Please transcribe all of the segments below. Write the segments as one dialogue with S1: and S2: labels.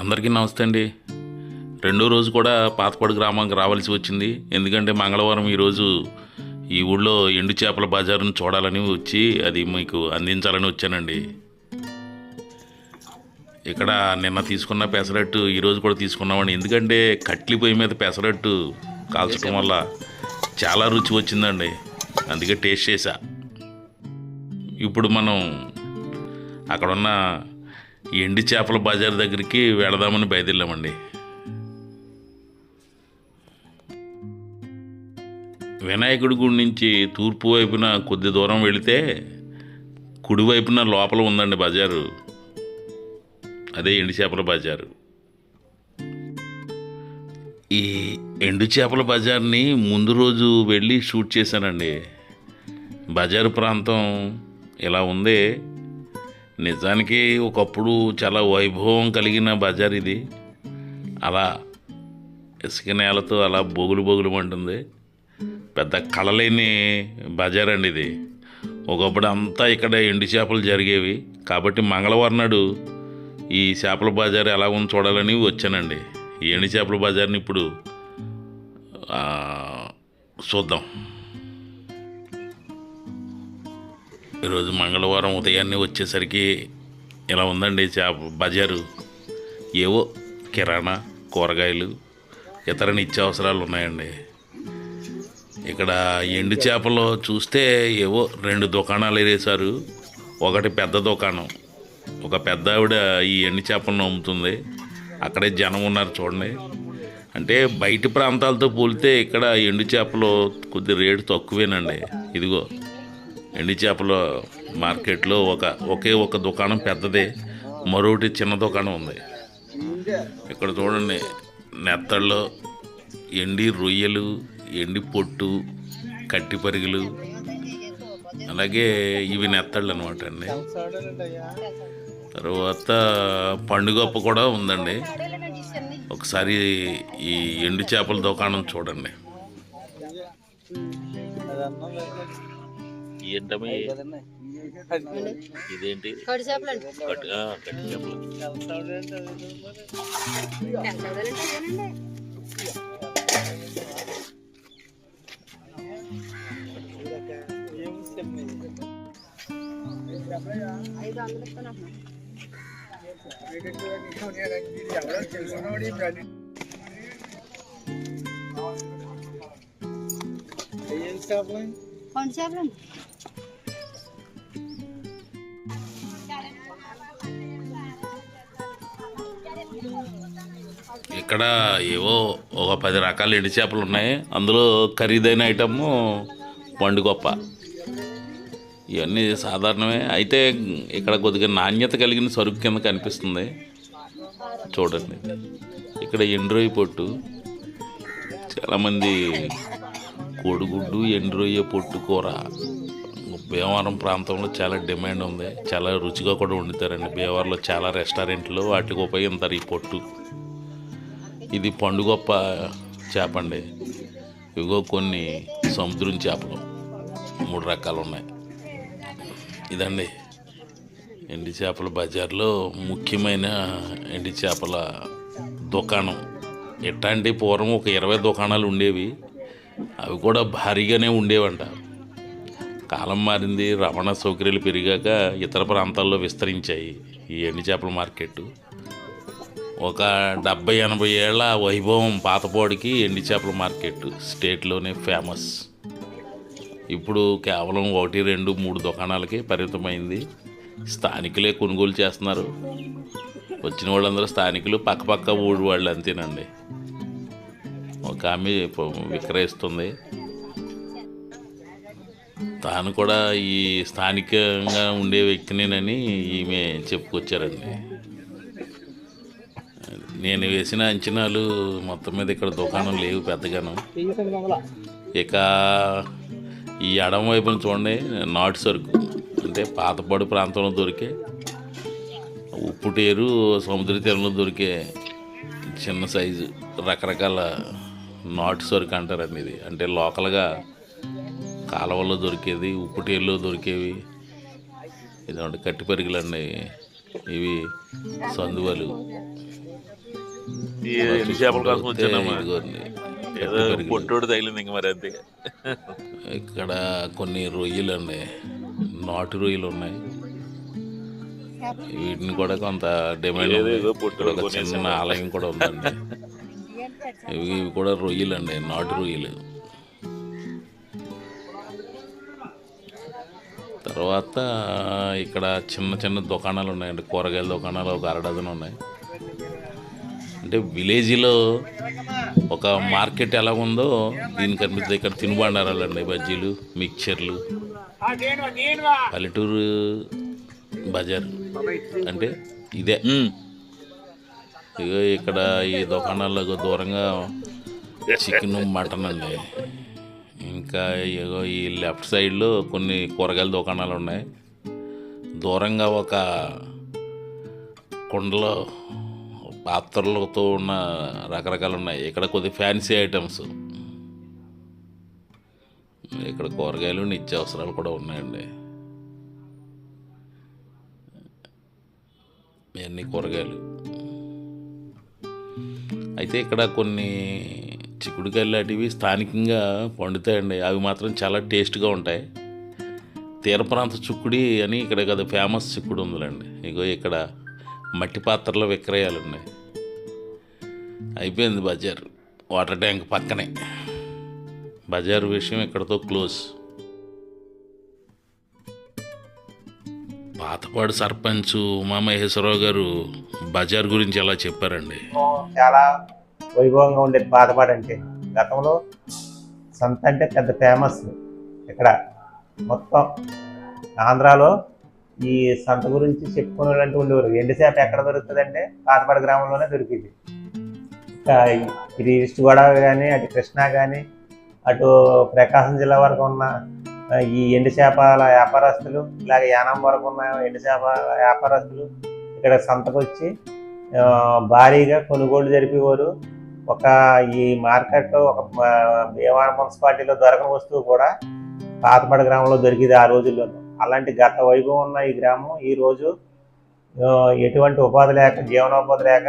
S1: అందరికీ నమస్తే అండి. రెండో రోజు కూడా పాతపాడు గ్రామానికి రావాల్సి వచ్చింది. ఎందుకంటే మంగళవారం ఈరోజు ఈ ఊళ్ళో ఎండు చేపల బజారును చూడాలని వచ్చి అది మీకు అందించాలని వచ్చానండి. ఇక్కడ నిన్న తీసుకున్న పెసరట్టు ఈరోజు కూడా తీసుకున్నామండి. ఎందుకంటే కట్లి పొయ్యి మీద పెసరట్టు కాల్చడం వల్ల చాలా రుచి వచ్చిందండి. అందుకే టేస్ట్ చేశా. ఇప్పుడు మనం అక్కడున్న ఎండి చేపల బజార్ దగ్గరికి వెళదామని బయలుదేరామండి. వినాయకుడి గుడి నుంచి తూర్పు వైపున కొద్ది దూరం వెళితే కుడివైపున లోపల ఉందండి బజారు. అదే ఎండు చేపల బజారు. ఈ ఎండు చేపల బజార్ని ముందు రోజు వెళ్ళి షూట్ చేశానండి. బజారు ప్రాంతం ఇలా ఉంది నిజానికి ఒకప్పుడు చాలా వైభవం కలిగిన బజార్ ఇది. అలా ఇసుక నేలతో అలా బొగులు బొగులు అంటుంది పెద్ద కళలేని బజార్ అండి ఇది. ఒకప్పుడు అంతా ఇక్కడ ఎండు చేపలు జరిగేవి. కాబట్టి మంగళవారం నాడు ఈ చేపల బజార్ ఎలా ఉందో చూడాలని వచ్చానండి. ఈ ఎండు చేపల బజార్ని ఇప్పుడు చూద్దాం. ఈరోజు మంగళవారం ఉదయాన్నే వచ్చేసరికి ఇలా ఉందండి చేప బజారు. ఏవో కిరాణా కూరగాయలు ఇతర నిత్యావసరాలు ఉన్నాయండి. ఇక్కడ ఎండు చేపలు చూస్తే ఏవో రెండు దుకాణాలు వేసారు ఒకటి పెద్ద దుకాణం. ఒక పెద్ద ఆవిడ ఈ ఎండు చేపలను అమ్ముతుంది. అక్కడే జనం ఉన్నారు చూడండి. అంటే బయట ప్రాంతాలతో పోలితే ఇక్కడ ఎండు చేపలు కొద్ది రేటు తక్కువేనండి. ఇదిగో ఎండు చేపల మార్కెట్లో ఒక ఒకే ఒక దుకాణం పెద్దదే. మరొకటి చిన్న దుకాణం ఉంది. ఇక్కడ చూడండి నెత్తళ్ళు ఎండి రొయ్యలు ఎండి పొట్టు కట్టి పరిగెలు అలాగే ఇవి నెత్తళ్ళు అనమాట అండి. తర్వాత పండుగప్ప కూడా ఉందండి. ఒకసారి ఈ ఎండు చేపల దుకాణం చూడండి. ఏంటమ్మా ఇదేంటి? కట్టి చేపలు
S2: ఐదు చేపలు
S1: ఇక్కడ ఏవో ఒక పది రకాల ఎండు చేపలు ఉన్నాయి. అందులో ఖరీదైన ఐటమ్ పండుగొప్ప ఇవన్నీ సాధారణమే. అయితే ఇక్కడ కొద్దిగా నాణ్యత కలిగిన సరుకు కింద కనిపిస్తుంది. చూడండి. ఇక్కడ ఎండ్రోయి పొట్టు. చాలామంది కోడిగుడ్డు ఎండ్రోయ్య పొట్టు కూర. భీమవరం ప్రాంతంలో చాలా డిమాండ్ ఉంది. చాలా రుచిగా కూడా వండుతారండి. భీమవరంలో చాలా రెస్టారెంట్లు వాటికి ఉపయోగిస్తారు ఈ పొట్టు. ఇది పండుగొప్ప చేప అండి. ఇగో కొన్ని సముద్రం చేపలు. మూడు రకాలు ఉన్నాయి. ఇదండి. ఎండి చేపల బజార్లో ముఖ్యమైన ఎండి చేపల దుకాణం. ఎట్లాంటి పూర్వం ఒక ఇరవై దుకాణాలు ఉండేవి. అవి కూడా భారీగానే ఉండేవంట. కాలం మారింది రవాణా సౌకర్యాలు పెరిగాక ఇతర ప్రాంతాల్లో విస్తరించాయి ఈ ఎండి చేపల మార్కెట్ ఒక డెబ్బై ఎనభై ఏళ్ళ వైభవం పాతపోడికి ఎండి చేపల మార్కెట్ స్టేట్లోనే ఫేమస్. ఇప్పుడు కేవలం ఒకటి రెండు మూడు దుకాణాలకే పరిమితమైంది. స్థానికులే కొనుగోలు చేస్తున్నారు. వచ్చిన వాళ్ళందరూ స్థానికులు పక్కపక్క ఊడి వాళ్ళు అంతేనండి. ఒక ఆమె విక్రయిస్తుంది. తాను కూడా ఈ స్థానికంగా ఉండే వ్యక్తినేనని ఈమె చెప్పుకొచ్చారండి. నేను వేసిన అంచనాలు మొత్తం మీద ఇక్కడ దుకాణం లేవు పెద్దగాను. ఇక ఈ ఎడమ వైపున చూడండి నాటు సరుకు. అంటే పాతపాడు ప్రాంతంలో దొరికే ఉప్పుటేరు సముద్ర తీరంలో దొరికే చిన్న సైజు రకరకాల నాటు సరుకు అంటారండి ఇది. అంటే లోకల్గా కాలువల్లో దొరికేది ఉప్పుటేరులో దొరికేవి ఇదంటే కట్టి పెరుగులండి ఇవి సందువలు.
S3: చేపల పొట్టోడు తగిలింది ఇంక మరి అంతే.
S1: ఇక్కడ కొన్ని రొయ్యలు అండి. నాటు రొయ్యలు ఉన్నాయి. వీటిని కూడా కొంత డిమాండ్ ఒక. చిన్న ఆలయం కూడా ఉందండి. ఇవి ఇవి కూడా రొయ్యలు అండి నాటు రొయ్యలు. తర్వాత ఇక్కడ చిన్న చిన్న దుకాణాలు ఉన్నాయండి. కూరగాయల దుకాణాలు ఒక అరడజన్ ఉన్నాయి. అంటే విలేజ్లో ఒక మార్కెట్ ఎలా ఉందో దీనికి కనిపిస్తుంది ఇక్కడ తినుబండారాలు అండి బజ్జీలు మిక్చర్లు. పల్లెటూరు బజార్ అంటే ఇదే. ఇగో ఇక్కడ ఈ దుకాణాలకు దూరంగా చికెన్ మటన్ అండి. ఇంకా ఇగో ఈ లెఫ్ట్ సైడ్లో కొన్ని కూరగాయల దుకాణాలు ఉన్నాయి. దూరంగా ఒక కుండలో పాత్రలతో ఉన్న రకరకాలు ఉన్నాయి ఇక్కడ కొద్ది ఫ్యాన్సీ ఐటమ్స్ ఇక్కడ కూరగాయలు నిత్యావసరాలు కూడా ఉన్నాయండి. ఇవన్నీ కూరగాయలు. అయితే ఇక్కడ కొన్ని చిక్కుడుకాయలు లాంటివి స్థానికంగా పండుతాయండి. అవి మాత్రం చాలా టేస్ట్గా ఉంటాయి. తీర ప్రాంత చిక్కుడి అని ఇక్కడ కదా ఫేమస్ చిక్కుడు ఉందిలేండి. ఇగో ఇక్కడ మట్టి పాత్రలో విక్రయాలు ఉన్నాయి అయిపోయింది బజార్. వాటర్ ట్యాంక్ పక్కనే. బజార్ విషయం ఇక్కడతో క్లోజ్. పాతపాడు సర్పంచ్ ఉమామహేశ్వరరావు గారు బజార్ గురించి ఎలా చెప్పారండి?
S4: చాలా వైభవంగా ఉండేది పాతపాడు అంటే గతంలో సంత అంటే పెద్ద ఫేమస్ ఇక్కడ. మొత్తం ఆంధ్రాలో ఈ సంత గురించి చెప్పుకునేలాంటి ఉండేవారు ఎండుచేప ఎక్కడ దొరుకుతుందంటే పాతపాడు గ్రామంలోనే దొరికింది. ఇటు ఈస్ట్ గోదావరి కానీ అటు కృష్ణా కానీ అటు ప్రకాశం జిల్లా వరకు ఉన్న ఈ ఎండు చేపల వ్యాపారస్తులు ఇలాగ యానం వరకు ఉన్న ఎండు చేపల వ్యాపారస్తులు ఇక్కడ సంతకు వచ్చి భారీగా కొనుగోలు జరిపేవారు ఒక ఈ మార్కెట్లో ఒక భీమవరం మున్సిపాలిటీలో దొరకని వస్తువు కూడా పాతపడ గ్రామంలో దొరికింది ఆ రోజుల్లోనూ. అలాంటి గత వైభవం ఉన్న ఈ గ్రామం ఈ రోజు ఎటువంటి ఉపాధి లేక జీవనోపాధి లేక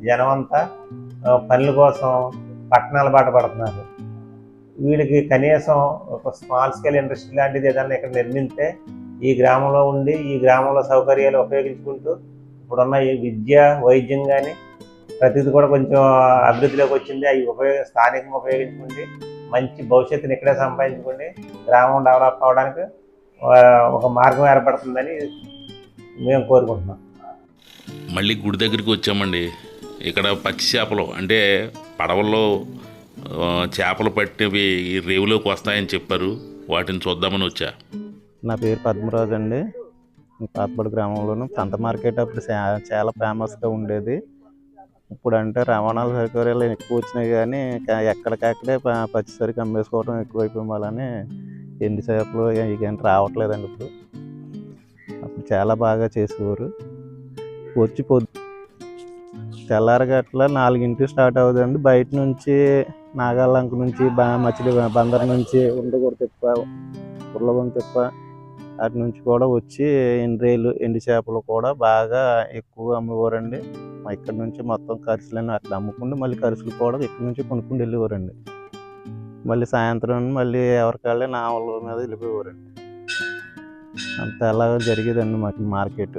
S4: జనమంతా పనుల కోసం పట్టణాల బాట పడుతున్నారు. వీళ్ళకి కనీసం ఒక స్మాల్ స్కేల్ ఇండస్ట్రీ లాంటిది ఏదైనా ఇక్కడ నిర్మిస్తే ఈ గ్రామంలో ఉండి ఈ గ్రామంలో సౌకర్యాలు ఉపయోగించుకుంటూ ఇప్పుడున్న ఈ విద్య వైద్యం కానీ ప్రతిది కూడా కొంచెం అభివృద్ధిలోకి వచ్చింది. అవి ఉపయోగ స్థానికంగా ఉపయోగించుకుంటే మంచి భవిష్యత్తుని ఇక్కడే సంపాదించుకోండి గ్రామం డెవలప్ అవడానికి ఒక మార్గం ఏర్పడుతుందని మేము కోరుకుంటున్నాం.
S1: మళ్ళీ గుడి దగ్గరికి వచ్చామండి. ఇక్కడ పచ్చి చేపలు అంటే పడవల్లో చేపలు పట్టినవి ఈ రేవులోకి వస్తాయని చెప్పారు. వాటిని చూద్దామని వచ్చా.
S5: నా పేరు పద్మరాజు అండి. పాతపడి గ్రామంలోను సంత మార్కెట్ అప్పుడు చాలా ఫేమస్గా ఉండేది. ఇప్పుడు అంటే రవాణా సౌకర్యాలు ఎక్కువ వచ్చినాయి కానీ కా- ఎక్కడికక్కడే పచ్చి పచ్చిసరికి అమ్మేసుకోవడం ఎక్కువైపోయి వల్లనే ఎండు చేపలు ఇవన్నీ రావట్లేదండి ఇప్పుడు. అప్పుడు చాలా బాగా చేసేవారు. వచ్చి పొద్దు తెల్లారగట్ల నాలుగింటికి స్టార్ట్ అవుతుందండి బయట నుంచి నాగాలంక నుంచి మచిలి బందర్ నుంచి ఉండగూడ తిప్ప ఉర్లగొండ తిప్ప అటు నుంచి కూడా వచ్చి ఎండ్రేలు ఎండు చేపలు కూడా బాగా ఎక్కువ అమ్మేవారండి. మా ఇక్కడ నుంచి మొత్తం ఖర్చులను అక్కడ అమ్ముకుంటూ మళ్ళీ ఖర్చులు కూడా ఇక్కడ నుంచి కొనుక్కుంటూ వెళ్ళేవారండి. మళ్ళీ సాయంత్రం మళ్ళీ ఎవరికాళ్ళే నావల మీద వెళ్ళిపోయేవారండి. అంత అలా జరిగేదండి మాకు మార్కెట్.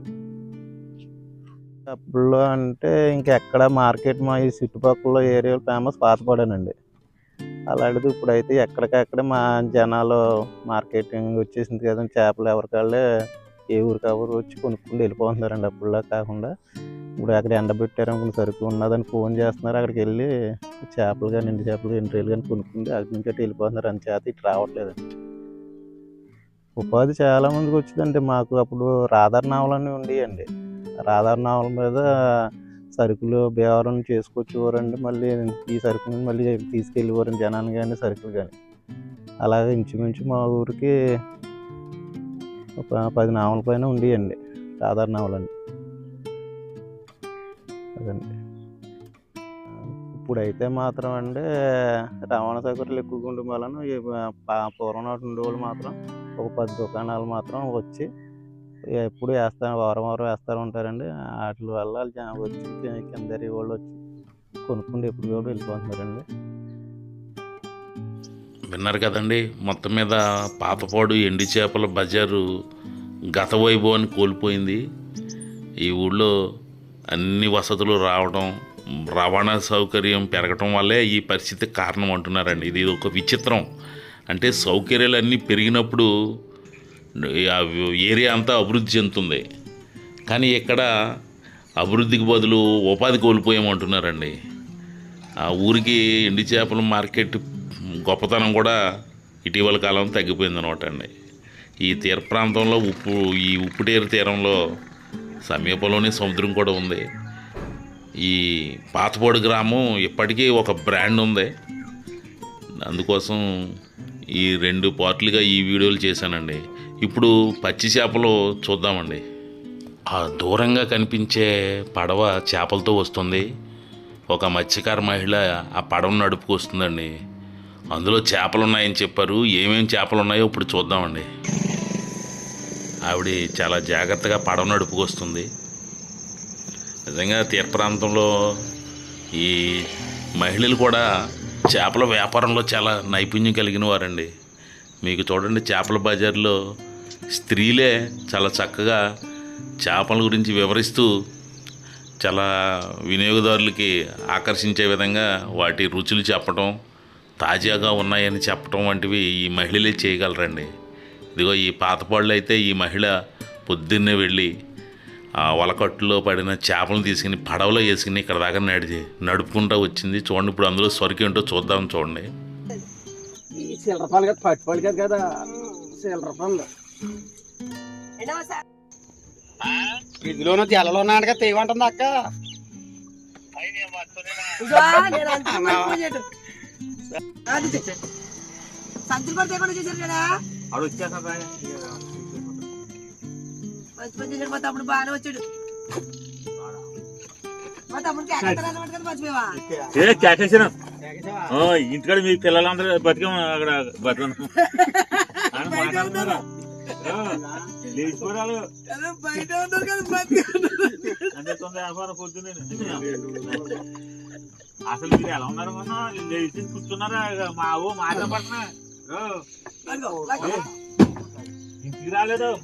S5: అప్పుడు అంటే ఇంకెక్కడ మార్కెట్ మా ఈ చుట్టుపక్కల ఏరియాలో ఫేమస్ పాతపడానండి. అలాంటిది ఇప్పుడైతే ఎక్కడికక్కడ మా జనాలు మార్కెటింగ్ వచ్చేసింది కదా చేపలు ఎవరికాళ్ళే ఏ ఊరికి ఎవరు వచ్చి కొనుక్కుంటూ వెళ్ళిపోతున్నారండి అప్పుడులా కాకుండా. ఇప్పుడు అక్కడ ఎండబెట్టారు అనుకున్న సరుకు ఉన్నదని ఫోన్ చేస్తున్నారు అక్కడికి వెళ్ళి చేపలు కానీ ఎండు చేపలు ఎండ్రీలు కానీ కొనుక్కుంటే అక్కడి నుంచి అటు వెళ్ళిపోతున్నారు. అని చేత ఇటు రావట్లేదండి. ఉపాధి చాలా మందికి వచ్చిందండి మాకు. అప్పుడు రాధార్ నావలన్నీ ఉండేయండి. రాధార్ నావల మీద సరుకులు బేవరం చేసుకొచ్చేవారండి మళ్ళీ. ఈ సరుకుని మళ్ళీ తీసుకెళ్ళేవారండి జనాన్ని కానీ సరుకులు కానీ. అలాగే ఇంచుమించు మా ఊరికి ఒక పది నావల పైన ఉండేయండి సాధారణ నావలండి అదండి. ఇప్పుడైతే మాత్రం అండి రవాణా సౌకర్యాలు ఎక్కువగా ఉండడం వలన ఈ పూర్వం నాటి ఉండేవాళ్ళు మాత్రం ఒక పది దుకాణాలు మాత్రం వచ్చి ఎప్పుడు వేస్తారు వారం వారం వేస్తూ ఉంటారండి. వాటి వల్ల వచ్చి కి- కిందరి వాళ్ళు వచ్చి కొనుక్కుంటూ ఎప్పుడు కూడా వెళ్ళిపోతున్నారండి.
S1: విన్నారు కదండి మొత్తం మీద పాతపాడు ఎండి చేపల బజారు గత వైభవాన్ని కోల్పోయింది. ఈ ఊళ్ళో అన్ని వసతులు రావడం రవాణా సౌకర్యం పెరగటం వల్లే ఈ పరిస్థితి కారణం అంటున్నారండి. ఇది ఒక విచిత్రం. అంటే సౌకర్యాలు అన్నీ పెరిగినప్పుడు ఏరియా అంతా అభివృద్ధి చెందుతుంది. కానీ ఇక్కడ అభివృద్ధికి బదులు ఉపాధి కోల్పోయామంటున్నారండి ఆ ఊరికి ఎండి చేపల మార్కెట్ గొప్పతనం కూడా ఇటీవల కాలం తగ్గిపోయింది అనమాట అండి. ఈ తీర ప్రాంతంలో ఉప్పు ఈ ఉప్పుటేరు తీరంలో సమీపంలోనే సముద్రం కూడా ఉంది. ఈ పాతపాడు గ్రామం ఇప్పటికీ ఒక బ్రాండ్ ఉంది. అందుకోసం ఈ రెండు పార్ట్లుగా ఈ వీడియోలు చేశానండి. ఇప్పుడు పచ్చి చేపలు చూద్దామండి. ఆ దూరంగా కనిపించే పడవ చేపలతో వస్తుంది. ఒక మత్స్యకార మహిళ ఆ పడవను నడుపుకొస్తుందండి అందులో చేపలు ఉన్నాయని చెప్పారు. ఏమేమి చేపలు ఉన్నాయో ఇప్పుడు చూద్దామండి. ఆవిడ చాలా జాగ్రత్తగా పడవ నడుపుకొస్తుంది నిజంగా తీర ప్రాంతంలో ఈ మహిళలు కూడా చేపల వ్యాపారంలో చాలా నైపుణ్యం కలిగిన వారండి. మీకు చూడండి చేపల బజార్లో స్త్రీలే చాలా చక్కగా చేపల గురించి వివరిస్తూ చాలా వినియోగదారులకి ఆకర్షించే విధంగా వాటి రుచులు చెప్పటం తాజాగా ఉన్నాయని చెప్పటం వంటివి ఈ మహిళలే చేయగలరండి. ఇదిగో ఈ పాతపాళ్ళు అయితే ఈ మహిళ పొద్దున్నే వెళ్ళి ఆ వలకట్టులో పడిన చేపలను తీసుకుని పడవలో వేసుకుని ఇక్కడ దాకా నడిచి నడుపుకుంటూ వచ్చింది. చూడండి ఇప్పుడు అందులో సరుకు ఏంటో చూద్దాం చూడండి.
S6: చిల్లర పనులు కదా పట్టుబడి కదా కదా. చిల్లర పనులు ఇదిలోనూ జలలో నాడగా తెగంటుంది అక్క.
S2: సంచులు పడితే కూడా చేశారు కదా. మంచి మంచి చేశాడు మా తమ్ముడు బాగానే వచ్చాడు.
S3: ఏ కేకేసాను ఇంటికాడ మీ పిల్లలందరూ బతికే అక్కడ బతుకున్నాం లేచిపోరాలు
S2: బయట ఉన్నారు. కదా.
S3: అంటే తొందర వ్యాపారం పొద్దున్నే అసలు మీరు ఎలా ఉన్నారు మొన్న? లేచి కూర్చున్నారా? మా ఓ మాట పడుతున్నా. ఇంటికి రాలేదు.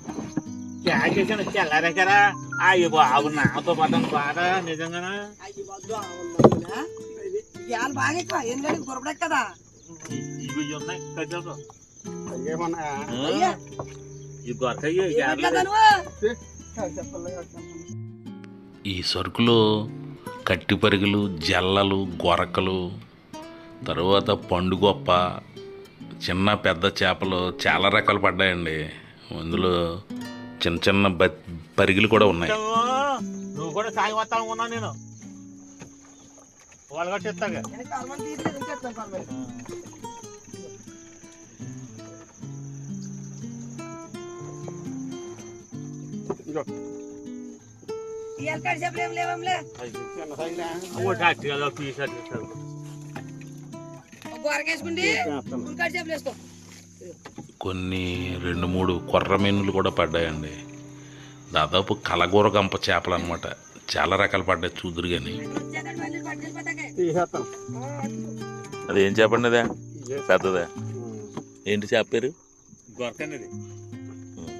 S3: కేకేసాను తెల్లారేకరా అయ్యి బాబు నాతో పడ్డాను నిజంగానా?
S2: ఇవాళ బాగా ఎక్కువ ఎందుకంటే కదా
S3: ఇవి ఉన్నాయి
S2: నువ్వు
S1: ఈ సరుకులో కట్టి పరుగులు జల్లలు గొరకలు తరువాత పండుగొప్ప చిన్న పెద్ద చేపలు చాలా రకాలు పడ్డాయండి అందులో చిన్న చిన్న పరిగిలు కూడా ఉన్నాయి.
S3: నువ్వు కూడా సాయం వస్తాను ఉన్నా నేను. వాళ్ళు కట్టిస్తాగా?
S2: గోరకేసుకుండి. కడి చేపలు వేసుకో.
S1: కొన్ని రెండు మూడు కొర్ర మీనులు కూడా పడ్డాయండి. దాదాపు కలగూర గంప చేపలు అనమాట చాలా రకాలు పడ్డాయి చూదురు కానీ అది ఏం చెప్పండి అదే? పెద్దదే? ఏంటి చేప పేరు?
S3: దొరకండి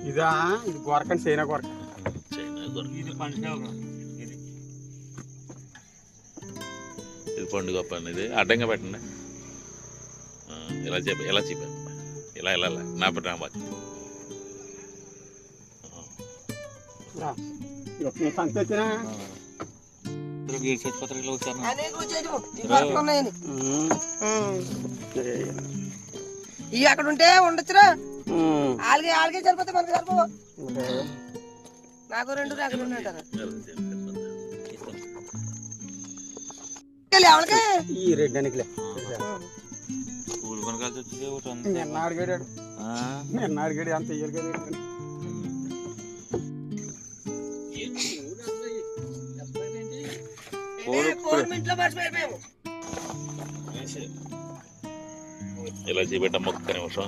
S6: ఇదా? ఇది గోరకండి చైనా గోరక.
S1: చైనా గొర్రె.
S3: ఇది పండుగ. ఇది.
S1: ఇది పండుగ పని ఇది. అడ్డంగా పెట్టండి. ఇలా చెప్ప ఇలా చెప్పాను ఇలా ఇలా ఇలా. నా
S2: పక్కన ఉన్నాయని. ఇవి అక్కడ ఉంటే ఉండొచ్చురా. ఆల్గే ఆల్గే సరిపోతే మనకి సరిపో నాకు రెండు నాకు రెండు అంటారు. ఎవరికి
S6: ఈ రెండానికి
S3: కూలి కొనకాల్సి వచ్చింది ఒకటి ఉంది.
S6: నిన్న అడిగాడు
S3: ఆ,
S6: నిన్న అడిగాడు అంత
S2: మేము.
S1: ఇలా చేపెట్టమ్మ ఒక్క నిమిషం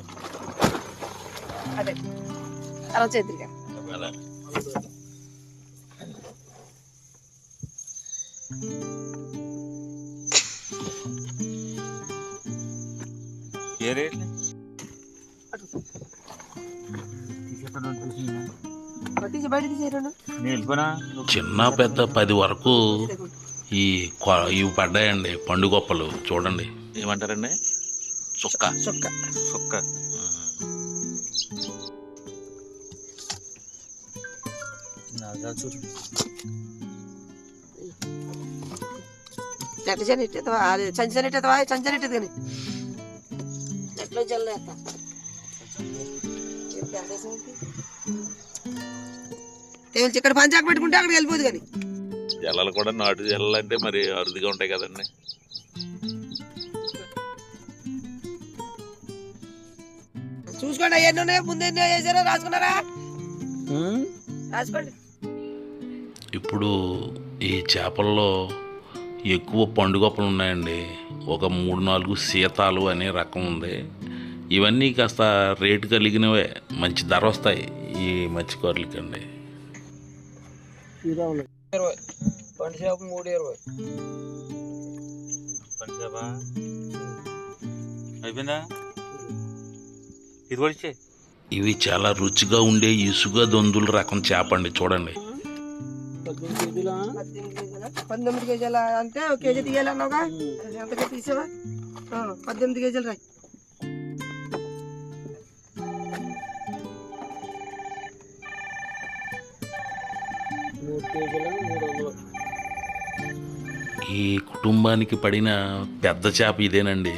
S2: అదే. అలా చేద్దరుగా
S1: అలా. చిన్న పెద్ద పది వరకు ఈ కొ- ఇవి పడ్డాయండి పండుగొప్పలు చూడండి. ఏమంటారండి? చుక్క.
S2: చొక్క. సంచి జన ఇట్టేది కానీ. నెట్లో జల్లేస్తా. తేల్చి ఇక్కడ పంచాక పెట్టుకుంటే అక్కడికి వెళ్ళిపోదు కానీ.
S1: జల్లలు కూడా నాటు జల్లలు అంటే మరి అరుదుగా ఉంటాయి కదండి.
S2: చూసుకోండి అవన్నీ ఉన్నాయి. ముందు ఎన్ని వేసారో రాసుకున్నారా? రాసుకోండి.
S1: ఇప్పుడు ఈ చేపల్లో ఎక్కువ పండుగప్పలు ఉన్నాయండి. ఒక మూడు నాలుగు సీతాలు అనే రకం ఉంది. ఇవన్నీ కాస్త రేటు కలిగినవే. మంచి ధర వస్తాయి ఈ మత్స్యకారులకండి.
S6: ఇరవై.
S2: పండు చేప మూడు ఇరవై.
S3: పంచాబా అయిపోయిందా? ఇది కూడా ఇచ్చే
S1: ఇవి చాలా రుచిగా ఉండే ఇసుక దొందుల రకం చేప అండి చూడండి?
S2: పంతొమ్మిది కేజీల? అంటే కేజీ తీయాలన్నావుగా? తీసావా? పద్దెనిమిది కేజీలు రాయి.
S6: కేజీల మూడు వందలు
S1: ఈ కుటుంబానికి పడిన పెద్ద చేప ఇదేనండి.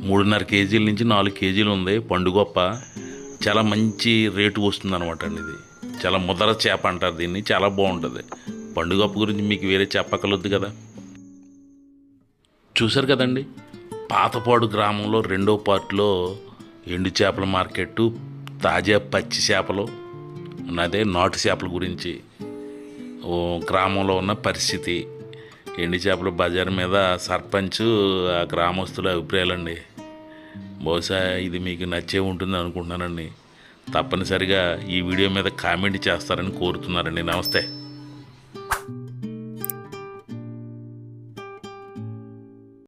S1: మూడున్నర కేజీల నుంచి నాలుగు కేజీలు ఉంది పండుగొప్ప చాలా మంచి రేటు వస్తుంది అనమాట అండి ఇది. చాలా ముదర చేప అంటారు దీన్ని చాలా బాగుంటుంది. పండుగొప్ప గురించి మీకు వేరే చెప్పకలొద్దు కదా. చూశారు కదండి పాతపాడు గ్రామంలో రెండో పార్ట్లో ఎండు చేపల మార్కెట్టు తాజా పచ్చి చేపలు అదే నాటు చేపల గురించి. గ్రామంలో ఉన్న పరిస్థితి. ఎండి చేపల బజార్ మీద సర్పంచ్ ఆ గ్రామస్తుల అభిప్రాయాలండి. బహుశా ఇది మీకు నచ్చే ఉంటుంది అనుకుంటున్నానండి. తప్పనిసరిగా ఈ వీడియో మీద కామెంట్ చేస్తారని కోరుతున్నారండి. నమస్తే.